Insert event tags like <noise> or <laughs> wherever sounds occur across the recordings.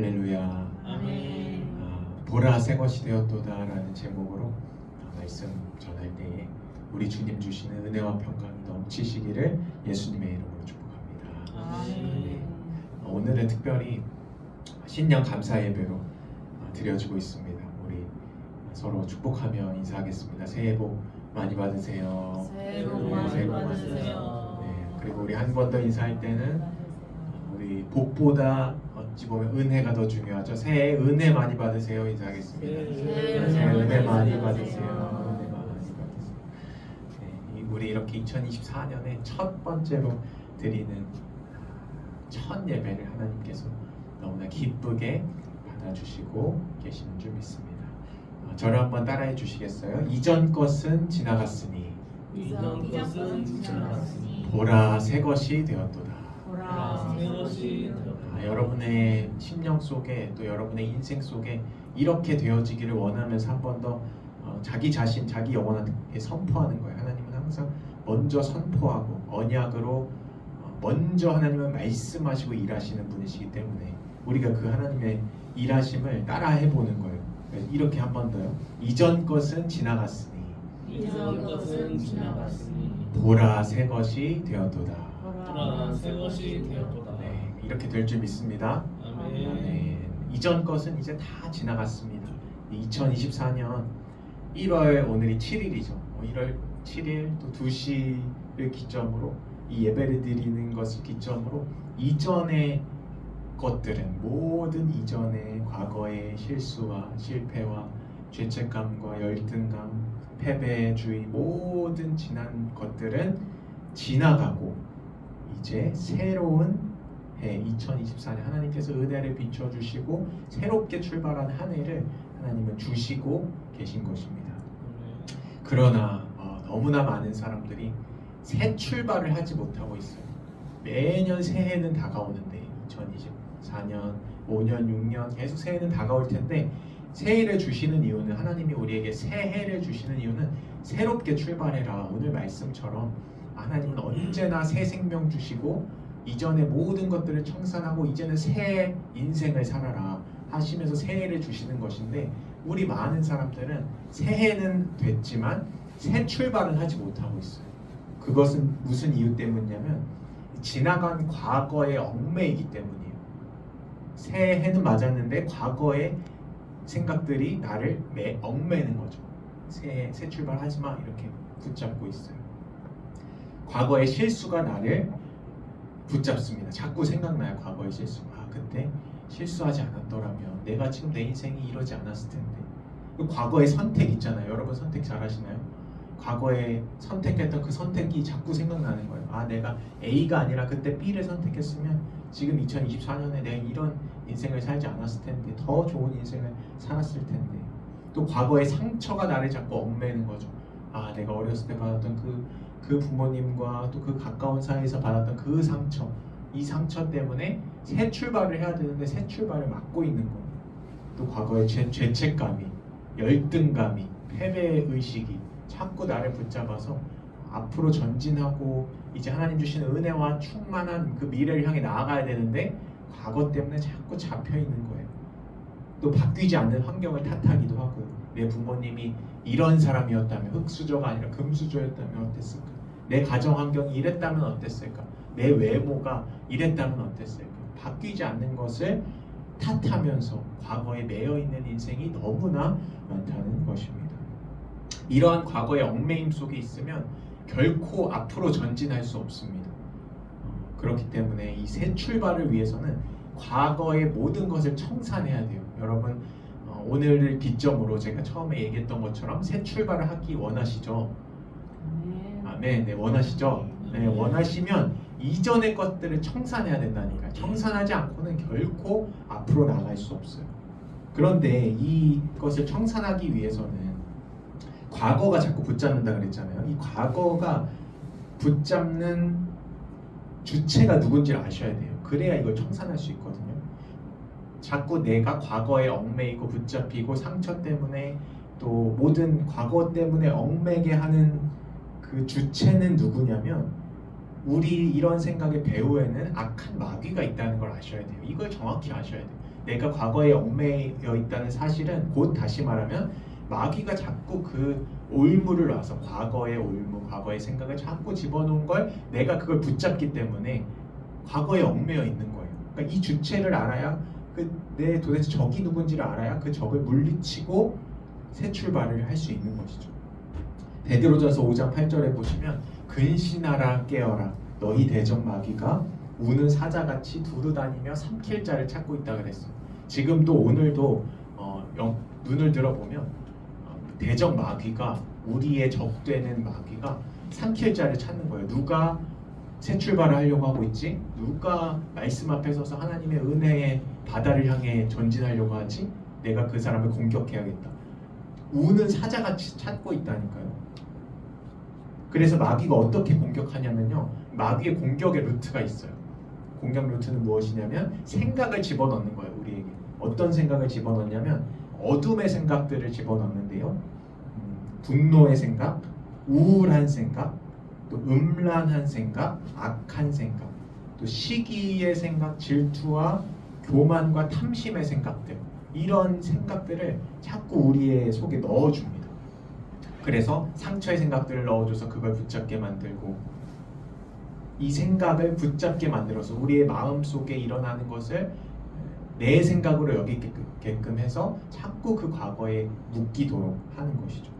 할렐루야. 아멘. 아, 보라 새 것이 되었도다라는 제목으로 아, 말씀 전할 때에 우리 주님 주시는 은혜와 평강이 넘치시기를 예수님의 이름으로 축복합니다. 아멘. 어, 오늘은 특별히 신년 감사 예배로 어, 드려지고 있습니다. 우리 서로 축복하며 인사하겠습니다. 새해 복 많이 받으세요. 새해 복 네, 많이 새해 복 받으세요. 네, 그리고 우리 한 번 더 인사할 때는 우리 복보다 어찌 보면 은혜가 더 중요하죠. 새해 은혜 많이 받으세요. 인사하겠습니다. 새해 새해 은혜 은혜 많이 많이 받으세요. 받으세요. 은혜 많이 받으세요. 네, 이 우리 이렇게 2024년에 첫 번째로 드리는 첫 예배를 하나님께서 너무나 기쁘게 받아주시고 계시는 줄 믿습니다. 어, 저를 한번 따라해 주시겠어요? 이전 것은 지나갔으니 이전 것은 지나갔으니 보라 새 것이 되었도다. 보라 새 것이 아, 여러분의 심령 속에 또 여러분의 인생 속에 이렇게 되어지기를 원하면서 한 번더 어, 자기 자신, 자기 영혼한테 선포하는 거예요. 하나님은 항상 먼저 선포하고 언약으로 어, 먼저 하나님은 말씀하시고 일하시는 분이시기 때문에 우리가 그 하나님의 일하심을 따라 해 보는 거예요. 이렇게 한 번 더요. 이전 것은 지나갔으니 이전 것은 지나갔으니 보라 새 것이 되었도다. 보라 새 것이 되었도다. 네, 이렇게 될 줄 믿습니다. 아멘. 아멘. 이전 것은 이제 다 지나갔습니다. 2024년 1월 오늘이 7일이죠. 1월 7일 또 2시를 기점으로 이 예배를 드리는 것을 기점으로 이전의 것들은 모든 이전의 과거의 실수와 실패와 죄책감과 열등감, 패배주의 모든 지난 것들은 지나가고 이제 새로운 해 2024년 하나님께서 은혜를 비춰 주시고 새롭게 출발한 한 해를 하나님은 주시고 계신 것입니다. 그러나 어, 너무나 많은 사람들이 새 출발을 하지 못하고 있어요. 매년 새해는 다가오는데 2024년, 5년, 6년 계속 새해는 다가올 텐데 새해를 주시는 이유는 하나님이 우리에게 새해를 주시는 이유는 새롭게 출발해라. 오늘 말씀처럼 하나님은 언제나 새 생명 주시고 이전의 모든 것들을 청산하고 이제는 새 인생을 살아라 하시면서 새해를 주시는 것인데 우리 많은 사람들은 새해는 됐지만 새 출발은 하지 못하고 있어요. 그것은 무슨 이유 때문이냐면 지나간 과거의 얽매이기 때문이에요. 새해는 맞았는데 과거의 생각들이 나를 매 얽매는 거죠. 새, 새 출발하지 마 이렇게 붙잡고 있어요. 과거의 실수가 나를 붙잡습니다. 자꾸 생각나요 과거의 실수. 아 그때 실수하지 않았더라면 내가 지금 내 인생이 이러지 않았을 텐데. 그 과거의 선택 있잖아요. 여러분 선택 잘 하시나요? 과거에 선택했던 그 선택이 자꾸 생각나는 거예요. 아 내가 A가 아니라 그때 B를 선택했으면 지금 2024년에 내가 이런 인생을 살지 않았을 텐데 더 좋은 인생을 살았을 텐데 또 과거의 상처가 나를 자꾸 얽매는 거죠. 아 내가 어렸을 때 받았던 그, 그 부모님과 또 그 가까운 사이에서 받았던 그 상처 이 상처 때문에 새 출발을 해야 되는데 새 출발을 막고 있는 거예요. 또 과거의 죄, 죄책감이 열등감이 패배 의식이 자꾸 나를 붙잡아서 앞으로 전진하고 이제 하나님 주시는 은혜와 충만한 그 미래를 향해 나아가야 되는데 과거 때문에 자꾸 잡혀 있는 거예요. 또 바뀌지 않는 환경을 탓하기도 하고 내 부모님이 이런 사람이었다면 흙수저가 아니라 금수저였다면 어땠을까? 내 가정 환경이 이랬다면 어땠을까? 내 외모가 이랬다면 어땠을까? 바뀌지 않는 것을 탓하면서 과거에 매여 있는 인생이 너무나 많다는 것입니다. 이러한 과거의 얽매임 속에 있으면 결코 앞으로 전진할 수 없습니다. 어, 그렇기 때문에 이 새 출발을 위해서는 과거의 모든 것을 청산해야 돼요. 여러분 어, 오늘을 기점으로 제가 처음에 얘기했던 것처럼 새 출발을 하기 원하시죠? 아멘. 네 원하시죠? 네 원하시면 이전의 것들을 청산해야 된다니까요. 청산하지 않고는 결코 앞으로 나갈 수 없어요. 그런데 이것을 청산하기 위해서는 과거가 자꾸 붙잡는다 그랬잖아요. 이 과거가 붙잡는 주체가 누군지를 아셔야 돼요. 그래야 이걸 청산할 수 있거든요. 자꾸 내가 과거에 얽매이고 붙잡히고 상처 때문에 또 모든 과거 때문에 얽매게 하는 그 주체는 누구냐면 우리 이런 생각의 배후에는 악한 마귀가 있다는 걸 아셔야 돼요. 이걸 정확히 아셔야 돼요. 내가 과거에 얽매여 있다는 사실은 곧 다시 말하면 마귀가 자꾸 그 올무를 놔서 과거의 올무, 과거의 생각을 자꾸 집어넣은 걸 내가 그걸 붙잡기 때문에 과거에 얽매여 있는 거예요. 그러니까 이 주체를 알아야 그 내 도대체 적이 누군지를 알아야 그 적을 물리치고 새 출발을 할 수 있는 것이죠. 베드로전서 5장 8절에 보시면 근신하라 깨어라 너희 대적 마귀가 우는 사자같이 두루다니며 삼킬 자를 찾고 있다 그랬어요. 지금도 오늘도 어, 영- 눈을 들어보면 어, 대적 마귀가 우리의 적되는 마귀가 삼킬 자를 찾는 거예요. 누가 새 출발을 하려고 하고 있지? 누가 말씀 앞에 서서 하나님의 은혜의 바다를 향해 전진하려고 하지? 내가 그 사람을 공격해야겠다. 우는 사자같이 찾고 있다니까요. 그래서 마귀가 어떻게 공격하냐면요. 마귀의 공격의 루트가 있어요. 공격 루트는 무엇이냐면 생각을 집어넣는 거예요. 우리에게 어떤 생각을 집어넣냐면 어둠의 생각들을 집어넣는데요. 음, 분노의 생각, 우울한 생각, 또 음란한 생각, 악한 생각, 또 시기의 생각, 질투와 교만과 탐심의 생각들 이런 생각들을 자꾸 우리의 속에 넣어줍니다. 그래서 상처의 생각들을 넣어줘서 그걸 붙잡게 만들고 이 생각을 붙잡게 만들어서 우리의 마음 속에 일어나는 것을 내 생각으로 여기게끔 해서 자꾸 그 과거에 묶이도록 하는 것이죠.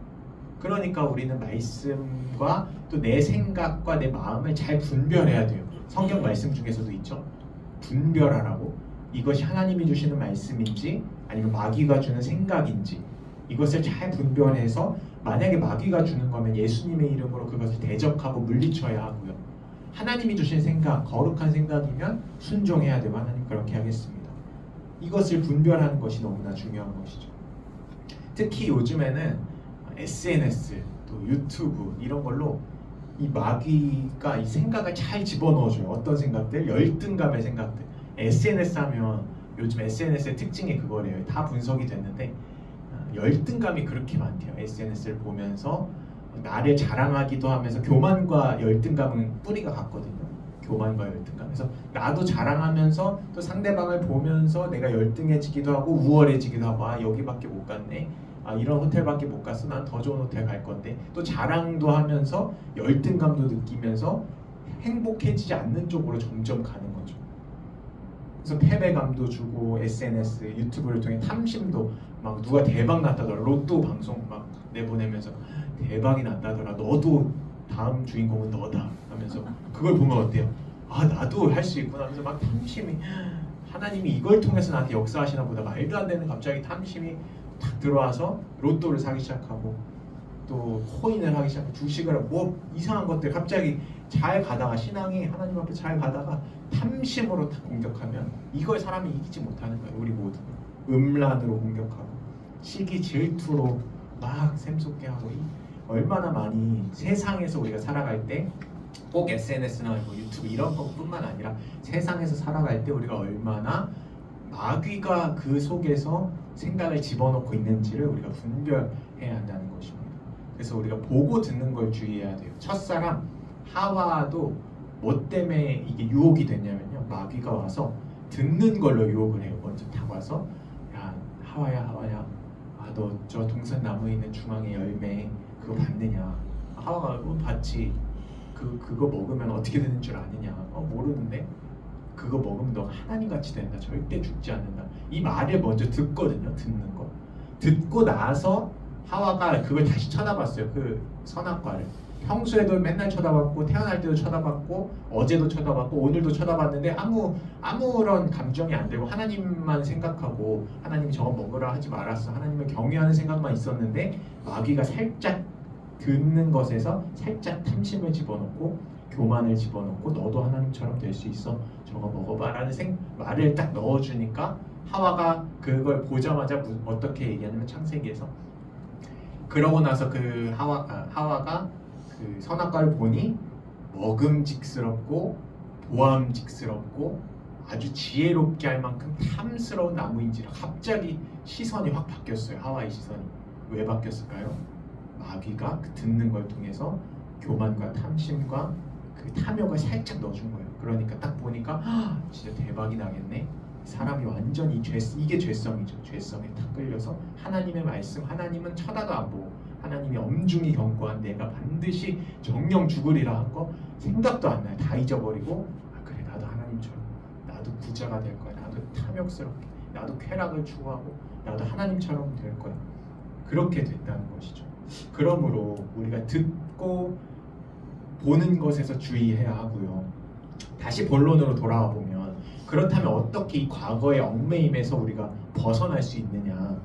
그러니까 우리는 말씀과 또 내 생각과 내 마음을 잘 분별해야 돼요. 성경 말씀 중에서도 있죠. 분별하라고 이것이 하나님이 주시는 말씀인지 아니면 마귀가 주는 생각인지 이것을 잘 분별해서 만약에 마귀가 주는 거면 예수님의 이름으로 그것을 대적하고 물리쳐야 하고요. 하나님이 주신 생각, 거룩한 생각이면 순종해야 되고 하나님 그렇게 하겠습니다. 이것을 분별하는 것이 너무나 중요한 것이죠. 특히 요즘에는 SNS, 또 유튜브 이런 걸로 이 마귀가 이 생각을 잘 집어넣어줘요. 어떤 생각들? 열등감의 생각들. SNS 하면 요즘 SNS의 특징이 그거래요. 다 분석이 됐는데 아, 열등감이 그렇게 많대요. SNS를 보면서 나를 자랑하기도 하면서 교만과 열등감은 뿌리가 같거든요. 교만과 열등감. 그래서 나도 자랑하면서 또 상대방을 보면서 내가 열등해지기도 하고 우월해지기도 하고 아 여기밖에 못 갔네. 아 이런 호텔밖에 못 갔어. 난 더 좋은 호텔 갈 건데. 또 자랑도 하면서 열등감도 느끼면서 행복해지지 않는 쪽으로 점점 가는 거죠. 그래서 패배감도 주고 SNS, 유튜브를 통해 탐심도 막 누가 대박 났다더라. 로또 방송 막 내보내면서 대박이 났다더라. 너도 다음 주인공은 너다 하면서 그걸 보면 어때요? 아 나도 할 수 있구나 하면서 막 탐심이 하나님이 이걸 통해서 나한테 역사하시나 보다. 말도 안 되는 갑자기 탐심이 탁 들어와서 로또를 사기 시작하고 또 코인을 하기 시작하고 주식을 하고 뭐 이상한 것들 갑자기 잘 가다가 신앙이 하나님 앞에 잘 가다가 탐심으로 딱 공격하면 이걸 사람이 이기지 못하는 거예요 우리 모두 음란으로 공격하고 시기 질투로 막 샘솟게 하고 이 얼마나 많이 세상에서 우리가 살아갈 때 꼭 SNS나 뭐 유튜브 이런 것뿐만 아니라 세상에서 살아갈 때 우리가 얼마나 마귀가 그 속에서 생각을 집어넣고 있는지를 우리가 분별해야 한다는 것입니다. 그래서 우리가 보고 듣는 걸 주의해야 돼요. 첫사람 하와도 뭐 때문에 이게 유혹이 됐냐면요. 마귀가 와서 듣는 걸로 유혹을 해요. 먼저 딱 와서 야 하와야 하와야 아 너 저 동산 나무에 있는 중앙의 열매 그거 봤느냐? 아, 하와가 어, 봤지. 그 그거 먹으면 어떻게 되는 줄 아느냐? 어 모르는데. 그거 먹으면 너 하나님 같이 된다. 절대 죽지 않는다. 이 말을 먼저 듣거든요. 듣는 거. 듣고 나서 하와가 그걸 다시 쳐다봤어요. 그 선악과를. 평소에도 맨날 쳐다봤고 태어날 때도 쳐다봤고 어제도 쳐다봤고 오늘도 쳐다봤는데 아무 아무런 감정이 안 되고 하나님만 생각하고 하나님 저거 먹으라 하지 말았어. 하나님을 경외하는 생각만 있었는데 마귀가 살짝 듣는 것에서 살짝 탐심을 집어넣고 교만을 집어넣고 너도 하나님처럼 될 수 있어 저거 먹어봐라는 생 말을 딱 넣어주니까 하와가 그걸 보자마자 무- 어떻게 얘기하냐면 창세기에서 그러고 나서 그 하와 아, 하와가 그 선악과를 보니 먹음직스럽고 보암직스럽고 아주 지혜롭게 할 만큼 탐스러운 나무인지라 갑자기 시선이 확 바뀌었어요 하와의 시선이 왜 바뀌었을까요? 마귀가 그 듣는 걸 통해서 교만과 탐심과 그 탐욕을 살짝 넣어준 거예요. 그러니까 딱 보니까 "헉, 진짜 대박이 나겠네. 사람이 완전히 죄 이게 죄성이죠. 죄성에 다 끌려서 하나님의 말씀 하나님은 쳐다도 안 보고 하나님이 엄중히 경고한 내가 반드시 정령 죽으리라 한 거 생각도 안 나요. 다 잊어버리고 아 그래 나도 하나님처럼 나도 부자가 될 거야. 나도 탐욕스럽게 나도 쾌락을 추구하고 나도 하나님처럼 될 거야. 그렇게 됐다는 것이죠. 그러므로 우리가 듣고 보는 것에서 주의해야 하고요. 다시 본론으로 돌아와 보면 그렇다면 어떻게 이 과거의 얽매임에서 우리가 벗어날 수 있느냐?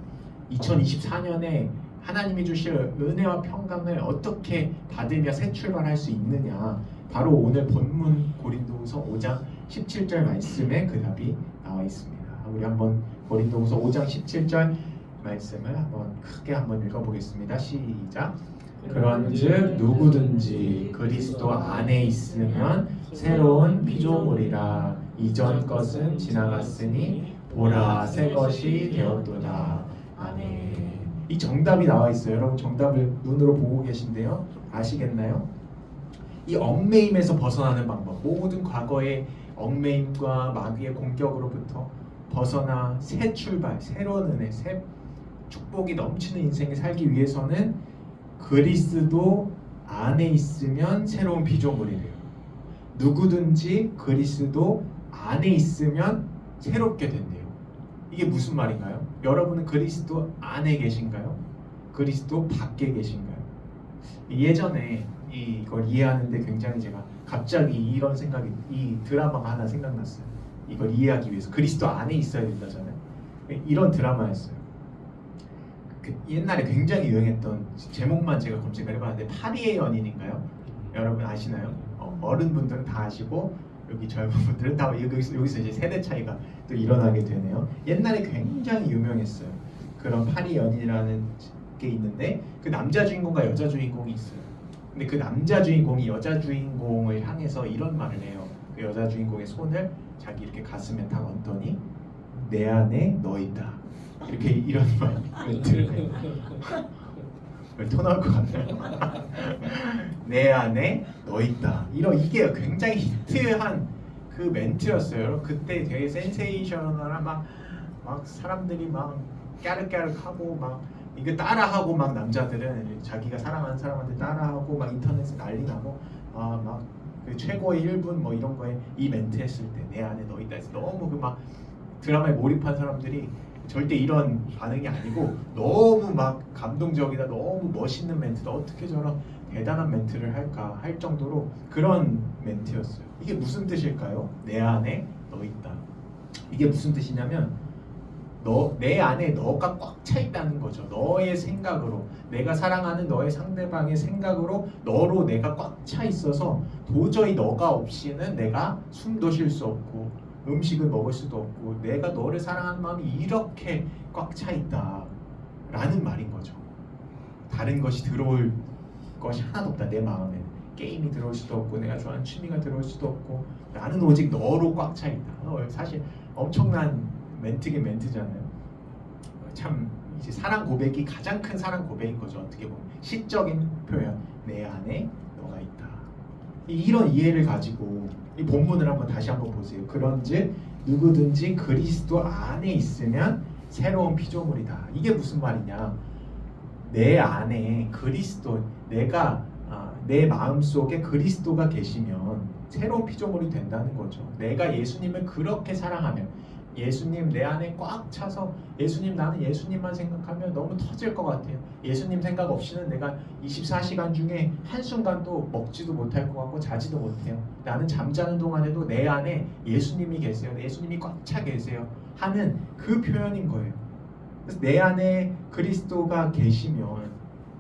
2024년에 하나님이 주실 은혜와 평강을 어떻게 받으며 새 출발할 수 있느냐? 바로 오늘 본문 고린도후서 5장 17절 말씀에 그 답이 나와 있습니다. 우리 한번 고린도후서 5장 17절 말씀을 한번 크게 한번 읽어보겠습니다. 시작. 그런즉 누구든지 그리스도 안에 있으면 새로운 피조물이라 이전 것은 지나갔으니 보라 새 것이 되었도다. 아멘. 이 정답이 나와 있어요. 여러분 정답을 눈으로 보고 계신데요. 아시겠나요? 이 얽매임에서 벗어나는 방법. 모든 과거의 얽매임과 마귀의 공격으로부터 벗어나 새 출발, 새로운 은혜, 새 축복이 넘치는 인생을 살기 위해서는 그리스도 안에 있으면 새로운 피조물이래요. 누구든지 그리스도 안에 있으면 새롭게 된대요. 이게 무슨 말인가요? 여러분은 그리스도 안에 계신가요? 그리스도 밖에 계신가요? 예전에 이걸 이해하는데 굉장히 제가 갑자기 이런 생각이 이 드라마가 하나 생각났어요. 이걸 이해하기 위해서 그리스도 안에 있어야 된다잖아요. 이런 드라마였어요. 그 옛날에 굉장히 유행했던 제목만 제가 검색을 해봤는데 파리의 연인인가요? 여러분 아시나요? 어, 어른분들은 다 아시고 여기 젊은 분들은 다 여기서, 여기서 이제 세대 차이가 또 일어나게 되네요. 옛날에 굉장히 유명했어요. 그런 파리 연인이라는 게 있는데 그 남자 주인공과 여자 주인공이 있어요. 근데 그 남자 주인공이 여자 주인공을 향해서 이런 말을 해요. 그 여자 주인공의 손을 자기 이렇게 가슴에 딱 얹더니 내 안에 너 있다. 이렇게 이런 말 멘트를 해요. 왜토 나올 것 같나요? <laughs> 내 안에 너 있다. 이런 이게 굉장히 히트한 그 멘트였어요. 그때 되게 센세이셔널한 막, 막 사람들이 막 까르까르하고 막 이거 따라하고 막 남자들은 자기가 사랑하는 사람한테 따라하고 막 인터넷에 난리 나고 아막 그 최고의 1분 뭐 이런 거에 이 멘트 했을 때 내 안에 너 있다 해서 너무 그 막 드라마에 몰입한 사람들이 절대 이런 반응이 아니고 너무 막 감동적이다 너무 멋있는 멘트다 어떻게 저런 대단한 멘트를 할까 할 정도로 그런 멘트였어요. 이게 무슨 뜻일까요? 내 안에 너 있다. 이게 무슨 뜻이냐면 너 내 안에 너가 꽉 차 있다는 거죠. 너의 생각으로. 내가 사랑하는 너의 상대방의 생각으로 너로 내가 꽉 차 있어서 도저히 너가 없이는 내가 숨도 쉴 수 없고 음식을 먹을 수도 없고 내가 너를 사랑하는 마음이 이렇게 꽉 차 있다 라는 말인 거죠. 다른 것이 들어올 것이 하나도 없다 내 마음에 게임이 들어올 수도 없고 내가 좋아하는 취미가 들어올 수도 없고 나는 오직 너로 꽉 차 있다. 어, 사실 엄청난 멘트긴 멘트잖아요. 참 이제 사랑 고백이 가장 큰 사랑 고백인 거죠. 어떻게 보면 시적인 표현 내 안에 너가 있다. 이런 이해를 가지고 이 본문을 한번 다시 한번 보세요. 그런즉 누구든지 그리스도 안에 있으면 새로운 피조물이다. 이게 무슨 말이냐? 내 안에 그리스도 내가 아, 내 마음 속에 그리스도가 계시면 새로운 피조물이 된다는 거죠. 내가 예수님을 그렇게 사랑하면 예수님 내 안에 꽉 차서 예수님 나는 예수님만 생각하면 너무 터질 것 같아요. 예수님 생각 없이는 내가 24시간 중에 한순간도 먹지도 못할 것 같고 자지도 못해요. 나는 잠자는 동안에도 내 안에 예수님이 계세요. 예수님이 꽉 차 계세요. 하는 그 표현인 거예요. 그래서 내 안에 그리스도가 계시면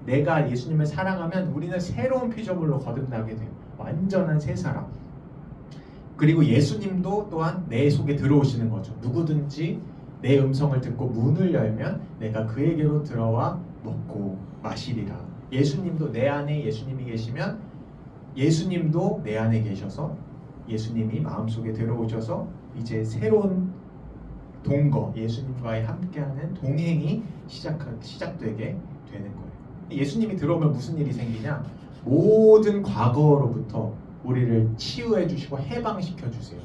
내가 예수님을 사랑하면 우리는 새로운 피조물로 거듭나게 돼요. 완전한 새 사람. 그리고 예수님도 또한 내 속에 들어오시는 거죠. 누구든지 내 음성을 듣고 문을 열면 내가 그에게로 들어와 먹고 마시리라. 예수님도 내 안에 예수님이 계시면 예수님도 내 안에 계셔서 예수님이 마음속에 들어오셔서 이제 새로운 동거 예수님과의 함께하는 동행이 시작 시작되게 되는 거예요. 예수님이 들어오면 무슨 일이 생기냐? 모든 과거로부터 우리를 치유해 주시고 해방시켜 주세요.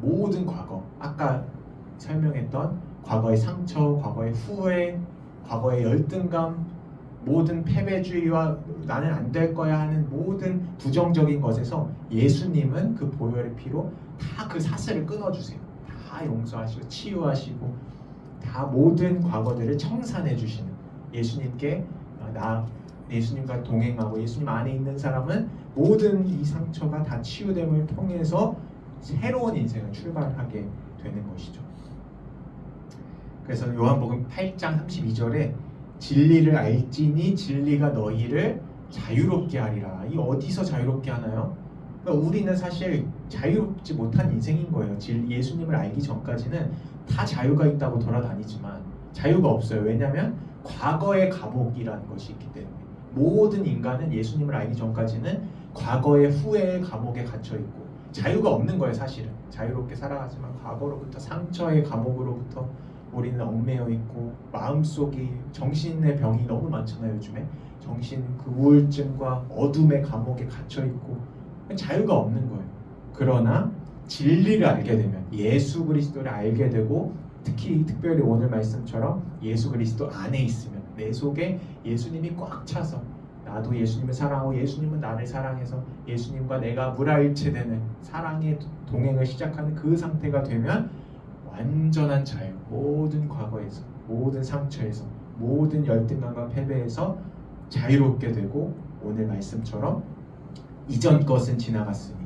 모든 과거. 아까 설명했던 과거의 상처, 과거의 후회, 과거의 열등감, 모든 패배주의와 나는 안 될 거야 하는 모든 부정적인 것에서 예수님은 그 보혈의 피로 다 그 사슬을 끊어주세요. 다 용서하시고 치유하시고 다 모든 과거들을 청산해 주시는 예수님께 어, 나 예수님과 동행하고 예수님 안에 있는 사람은 모든 이 상처가 다 치유됨을 통해서 새로운 인생을 출발하게 되는 것이죠. 그래서 요한복음 8장 32절에 진리를 알지니 진리가 너희를 자유롭게 하리라. 이 어디서 자유롭게 하나요? 그러니까 우리는 사실 자유롭지 못한 인생인 거예요. 진- 예수님을 알기 전까지는 다 자유가 있다고 돌아다니지만 자유가 없어요. 왜냐하면 과거의 감옥이라는 것이 있기 때문에 모든 인간은 예수님을 알기 전까지는 과거의 후회의 감옥에 갇혀 있고 자유가 없는 거예요. 사실은 자유롭게 살아가지만 과거로부터 상처의 감옥으로부터 우리는 얽매여 있고 마음속이 정신의 병이 너무 많잖아요. 요즘에 정신 그 우울증과 어둠의 감옥에 갇혀 있고 자유가 없는 거예요. 그러나 진리를 알게 되면 예수 그리스도를 알게 되고 특히 특별히 오늘 말씀처럼 예수 그리스도 안에 있으면 내 속에 예수님이 꽉 차서 나도 예수님을 사랑하고 예수님은 나를 사랑해서 예수님과 내가 물화일체되는 사랑의 동행을 시작하는 그 상태가 되면 완전한 자유 모든 과거에서 모든 상처에서 모든 열등감과 패배에서 자유롭게 되고 오늘 말씀처럼 이전 것은 지나갔으니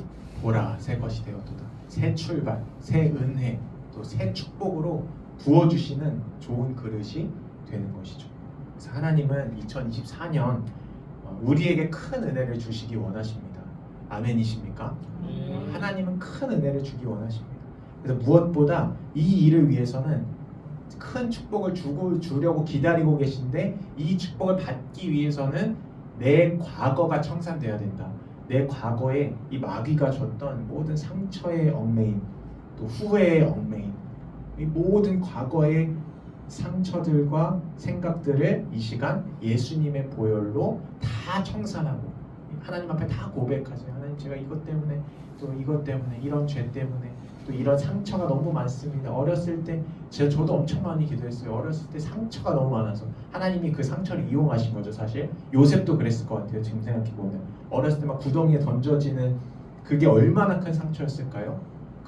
보라 새 것이 되었도다. 새 출발 새 은혜 또 새 축복으로 부어주시는 좋은 그릇이 되는 것이죠 그래서 하나님은 2024년 어, 우리에게 큰 은혜를 주시기 원하십니다 아멘이십니까? 네. 하나님은 큰 은혜를 주기 원하십니다. 그래서 무엇보다 이 일을 위해서는 큰 축복을 주고 주려고 기다리고 계신데 이 축복을 받기 위해서는 내 과거가 청산돼야 된다. 내 과거에 이 마귀가 줬던 모든 상처의 얽매임, 또 후회의 얽매임, 이 모든 과거의 상처들과 생각들을 이 시간 예수님의 보혈로 다 청산하고 하나님 앞에 다 고백하세요. 하나님 제가 이것 때문에 또 이것 때문에 이런 죄 때문에 또 이런 상처가 너무 많습니다. 어렸을 때 제가 저도 엄청 많이 기도했어요. 어렸을 때 상처가 너무 많아서 하나님이 그 상처를 이용하신 거죠. 사실 요셉도 그랬을 것 같아요. 지금 생각해 보면 어렸을 때 막 구덩이에 던져지는 그게 얼마나 큰 상처였을까요?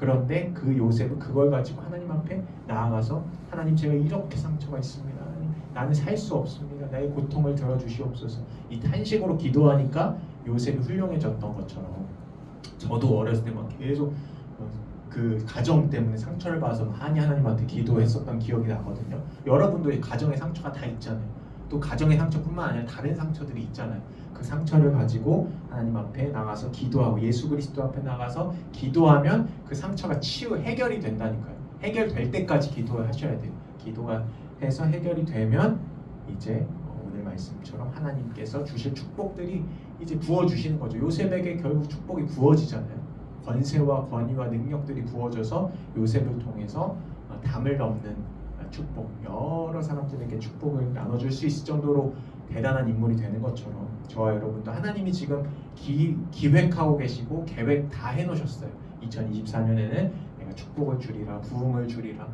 그런데 그 요셉은 그걸 가지고 하나님 앞에 나아가서 하나님 제가 이렇게 상처가 있습니다. 하나님, 나는 살 수 없습니다. 나의 고통을 들어주시옵소서. 이 탄식으로 기도하니까 요셉이 훌륭해졌던 것처럼 저도 어렸을 때 막 계속 어, 그 가정 때문에 상처를 받아서 많이 하나님한테 기도했었던 기억이 나거든요. 여러분도 가정의 상처가 다 있잖아요. 또 가정의 상처뿐만 아니라 다른 상처들이 있잖아요. 그 상처를 가지고 하나님 앞에 나가서 기도하고 예수 그리스도 앞에 나가서 기도하면 그 상처가 치유 해결이 된다니까요. 해결될 때까지 기도를 하셔야 돼요. 기도가 해서 해결이 되면 이제 어, 오늘 말씀처럼 하나님께서 주실 축복들이 이제 부어 주시는 거죠. 요셉에게 결국 축복이 부어지잖아요. 권세와 권위와 능력들이 부어져서 요셉을 통해서 어, 담을 넘는 어, 축복, 여러 사람들에게 축복을 나눠줄 수 있을 정도로 대단한 인물이 되는 것처럼 저와 여러분도 하나님이 지금 기, 기획하고 계시고 계획 다 해놓으셨어요. 2024년에는 내가 축복을 주리라, 부흥을 주리라,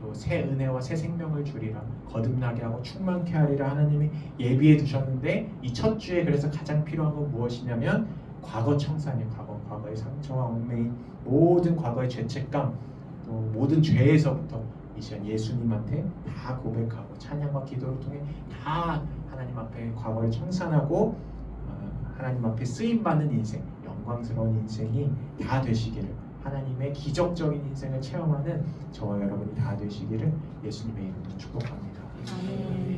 또 새 은혜와 새 생명을 주리라, 거듭나게 하고 충만케 하리라 하나님이 예비해 두셨는데 이 첫 주에 그래서 가장 필요한 건 무엇이냐면 과거 청산이에요. 과거, 과거의 상처와 얽매인 모든 과거의 죄책감, 또 모든 죄에서부터 이 시간 예수님한테 다 고백하고 찬양과 기도를 통해 다 하나님 앞에 과거를 청산하고 어, 하나님 앞에 쓰임 받는 인생, 영광스러운 인생이 다 되시기를 하나님의 기적적인 인생을 체험하는 저와 여러분이 다 되시기를 예수님의 이름으로 축복합니다. 아멘.